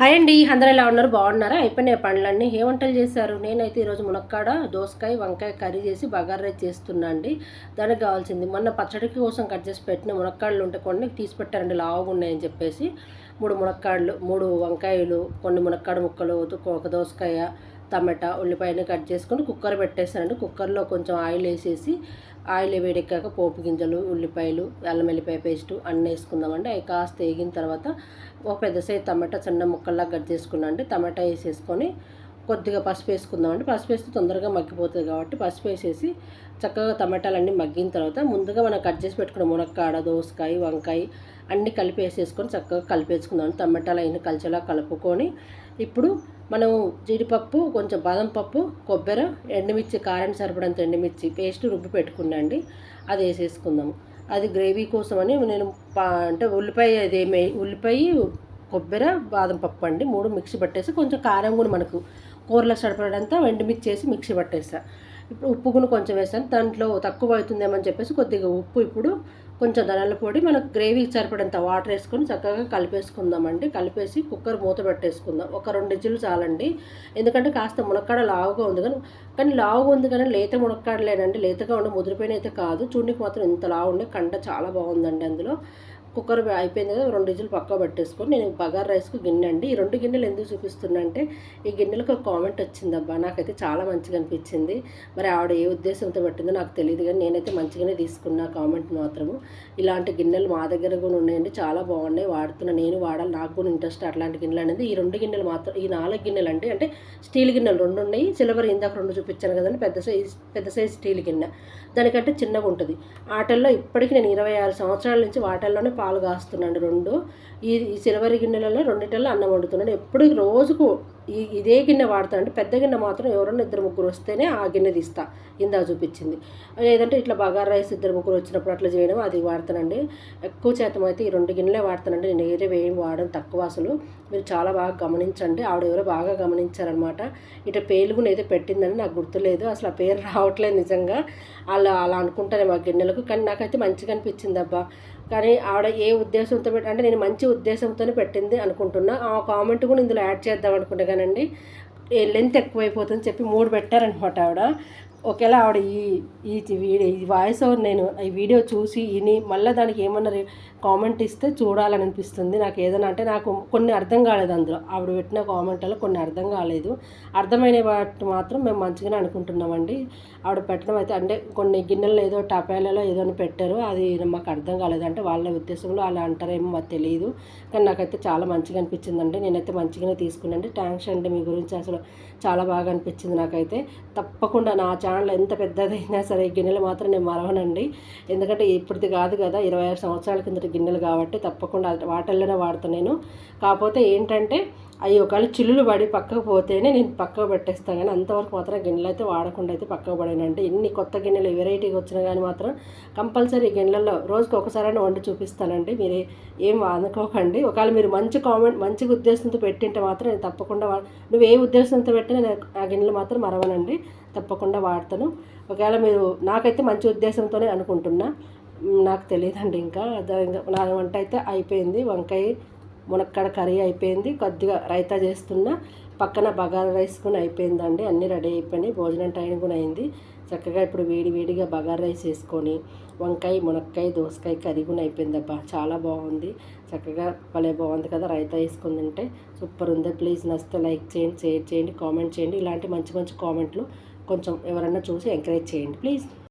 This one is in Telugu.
హాయ్ అండి అందరూ ఎలా ఉన్నారు? బాగున్నారా? అయిపోయినాయి పండ్లన్నీ. ఏ వంటలు చేశారు? నేనైతే ఈరోజు మునక్కాడ దోసకాయ వంకాయ కర్రీ చేసి బగారా చేస్తున్నా అండి. దానికి కావాల్సింది మొన్న పచ్చడి కోసం కట్ చేసి పెట్టిన మునక్కాడలు ఉంటే కొన్ని తీసి పెట్టారండి లావుగా ఉన్నాయని చెప్పేసి. మూడు మునక్కాడలు మూడు వంకాయలు కొన్ని మునక్కాడ ముక్కలు ఒక దోసకాయ టమాటా ఉల్లిపాయని కట్ చేసుకొని కుక్కర్ పెట్టేసానండి కుక్కర్లో కొంచెం ఆయిల్ వేసేసి ఆయిల్ వేడెక్కాక పోపు గింజలు ఉల్లిపాయలు అల్లం వెల్లిపాయ పేస్టు అన్నీ వేసుకుందామండి. అవి కాస్త వేగిన తర్వాత ఒక పెద్ద సైజు టమాటా చిన్న ముక్కల్లా కట్ చేసుకున్నాండి టమాటా వేసేసుకొని కొద్దిగా పసుపు వేసుకుందామండి. పసుపు వేస్తే తొందరగా మగ్గిపోతుంది కాబట్టి పసుపు వేసేసి చక్కగా టమాటాలన్నీ మగ్గిన తర్వాత ముందుగా మనం కట్ చేసి పెట్టుకున్న మునక్కాడ దోసకాయ వంకాయ అన్నీ కలిపి వేసేసుకొని చక్కగా కలిపేసుకుందాం టమాటాలు అయిన కలిసేలా కలుపుకొని ఇప్పుడు మనం జీడిపప్పు కొంచెం బాదం పప్పు కొబ్బరి ఎండుమిర్చి కారం సరిపడంత ఎండుమిర్చి పేస్ట్ రుబ్బి పెట్టుకున్నాండి. అది వేసేసుకుందాము. అది గ్రేవీ కోసమని నేను అంటే ఉల్లిపాయ అదేమే ఉల్లిపాయ కొబ్బరి బాదం పప్పు అండి. మూడు మిక్సీ పట్టేసి కొంచెం కారం కూడా మనకు కూరలో సరిపడంతా ఎండుమిర్చి వేసి మిక్సీ పట్టేసా. ఇప్పుడు ఉప్పు కూడా కొంచెం వేసాను. దాంట్లో తక్కువ అవుతుందేమని చెప్పేసి కొద్దిగా ఉప్పు ఇప్పుడు కొంచెం ధనాల పొడి మనకు గ్రేవీకి సరిపడంత వాటర్ వేసుకొని చక్కగా కలిపేసుకుందామండి. కలిపేసి కుక్కర్ మూత పెట్టేసుకుందాం. ఒక రెండు ఇజ్జులు చాలండి. ఎందుకంటే కాస్త మునక్కాడ లావుగా ఉంది కానీ కానీ లావుగా ఉంది కానీ లేత మునక్కాడలేనండి. లేతగా ఉండి ముదిరిపోయిన అయితే కాదు. చూడనికి మాత్రం ఇంత లావు ఉండే కండ చాలా బాగుందండి అందులో. కుక్కర్ అయిపోయింది కదా రెండు రోజులు పక్క పట్టేసుకొని నేను బగార్ రైస్కు గిన్నె అండి. ఈ రెండు గిన్నెలు ఎందుకు చూపిస్తున్నా అంటే ఈ గిన్నెలకు ఒక కామెంట్ వచ్చిందబ్బా నాకైతే చాలా మంచిగా అనిపించింది. మరి ఆవిడ ఏ ఉద్దేశంతో పెట్టిందో నాకు తెలియదు కానీ నేనైతే మంచిగానే తీసుకున్నా కామెంట్ మాత్రము. ఇలాంటి గిన్నెలు మా దగ్గర కూడా ఉన్నాయండి చాలా బాగున్నాయి వాడుతున్నా నేను వాడాలి నాకు కూడా ఇంట్రెస్ట్ అట్లాంటి గిన్నెలు అనేది. ఈ రెండు గిన్నెలు మాత్రం ఈ నాలుగు గిన్నెలు అంటే అంటే స్టీల్ గిన్నెలు రెండు ఉన్నాయి సిల్వర్ ఇందాక రెండు చూపించాను కదండి పెద్ద సైజ్ పెద్ద సైజ్ స్టీల్ గిన్నె. దానికంటే చిన్నగా ఉంటుంది. ఆటల్లో ఇప్పటికీ నేను ఇరవై ఆరు సంవత్సరాల నుంచి వాటల్లోనే పాలు కాస్తున్నాను రెండు. ఈ సిల్వర్ గిన్నెలలో రెండింటిలో అన్నం వండుతున్నాడు. ఎప్పుడు రోజుకు ఈ ఇదే గిన్నె వాడతానంటే పెద్ద గిన్నె మాత్రం ఎవరన్నా ఇద్దరు ముగ్గురు వస్తేనే ఆ గిన్నె తీస్తా. ఇందా చూపించింది. లేదంటే ఇట్లా బగార్ రైస్ ఇద్దరు ముగ్గురు వచ్చినప్పుడు అట్లా చేయడం అది వాడతానండి. ఎక్కువ శాతం అయితే ఈ రెండు గిన్నెలే వాడతానండి. నేను వేరే వేయం వాడడం తక్కువ అసలు. మీరు చాలా బాగా గమనించండి. ఆవిడ ఎవరో బాగా గమనించారనమాట ఇట్లా పేలుగుని ఏదో పెట్టిందని నాకు గుర్తులేదు. అసలు ఆ పేరు రావట్లేదు నిజంగా. అలా అలా అనుకుంటానే మా గిన్నెలకు. కానీ నాకైతే మంచిగా అనిపించింది అబ్బా. కానీ ఆవిడ ఏ ఉద్దేశంతో పెట్టి అంటే నేను మంచి ఉద్దేశంతోనే పెట్టింది అనుకుంటున్నా. ఆ కామెంట్ కూడా ఇందులో యాడ్ చేద్దాం అనుకుంటే కానండి. లెంత్ ఎక్కువైపోతుందని చెప్పి మూడు పెట్టారనమాట ఆవిడ. ఒకేలా ఆవిడ ఈ ఈ వీడియో ఈ వాయిస్ ఓవర్ నేను ఈ వీడియో చూసి విని మళ్ళీ దానికి ఏమన్నా కామెంట్ ఇస్తే చూడాలని అనిపిస్తుంది. నాకు ఏదైనా అంటే నాకు కొన్ని అర్థం కాలేదు అందులో. ఆవిడ పెట్టిన కామెంట్లో కొన్ని అర్థం కాలేదు. అర్థమైన వాటి మాత్రం మేము మంచిగానే అనుకుంటున్నామండి. ఆవిడ పెట్టడం అయితే అంటే కొన్ని గిన్నెలు ఏదో టపాలలో ఏదో పెట్టారు. అది మాకు అర్థం కాలేదు. అంటే వాళ్ళ ఉద్దేశంలో అలా అంటారేమో మాకు తెలియదు. కానీ నాకైతే చాలా మంచిగా అనిపించిందండి. నేనైతే మంచిగానే తీసుకున్నాండి థ్యాంక్స్ అండి మీ గురించి. అసలు చాలా బాగా అనిపించింది నాకైతే. తప్పకుండా నా ఛానల్ ఎంత పెద్దదైనా సరే గిన్నెలు మాత్రం నేను మరవనండి. ఎందుకంటే ఇప్పటిది కాదు కదా ఇరవై ఆరు సంవత్సరాల కిందటి గిన్నెలు కాబట్టి తప్పకుండా వాటల్లోనే వాడతాను నేను. కాకపోతే ఏంటంటే అవి ఒకవేళ చిల్లులు పడి పక్కకు పోతేనే నేను పక్కకు పెట్టేస్తాను. కానీ అంతవరకు మాత్రం గిన్నెలు అయితే వాడకుండా అయితే పక్కకు పడానంటే ఎన్ని కొత్త గిన్నెలు వెరైటీగా వచ్చినా కానీ మాత్రం కంపల్సరీ గిన్నెలలో రోజుకి ఒకసారైనా వండి చూపిస్తానండి. మీరు ఏం అనుకోకండి ఒకవేళ మీరు మంచి కామెంట్ మంచి ఉద్దేశంతో పెట్టింటే మాత్రం నేను తప్పకుండా నువ్వు ఏ ఉద్దేశంతో పెట్టినా నేను ఆ గిన్నెలు మాత్రం మరవనండి. తప్పకుండా వాడతాను. ఒకవేళ మీరు నాకైతే మంచి ఉద్దేశంతోనే అనుకుంటున్నా. నాకు తెలియదండి ఇంకా నా వంట అయితే అయిపోయింది. వంకాయ మునక్కడ కర్రీ అయిపోయింది. కొద్దిగా రైతా చేస్తున్నా పక్కన బగారా రైస్ కూడా అయిపోయిందండి. అన్నీ రెడీ అయిపోయినాయి. భోజనం టైం కూడా అయింది. చక్కగా ఇప్పుడు వేడి వేడిగా బగారా రైస్ వేసుకొని వంకాయ మునక్కాయ దోసకాయ కర్రీ కూడా అయిపోయిందబ్బా. చాలా బాగుంది. చక్కగా భలే బాగుంది కదా రైతా వేసుకుని తింటే. సూపర్ ఉంది. ప్లీజ్ నచ్చితే లైక్ చేయండి షేర్ చేయండి కామెంట్ చేయండి. ఇలాంటి మంచి మంచి కామెంట్లు కొంచెం ఎవరన్నా చూసి ఎంకరేజ్ చేయండి. ప్లీజ్.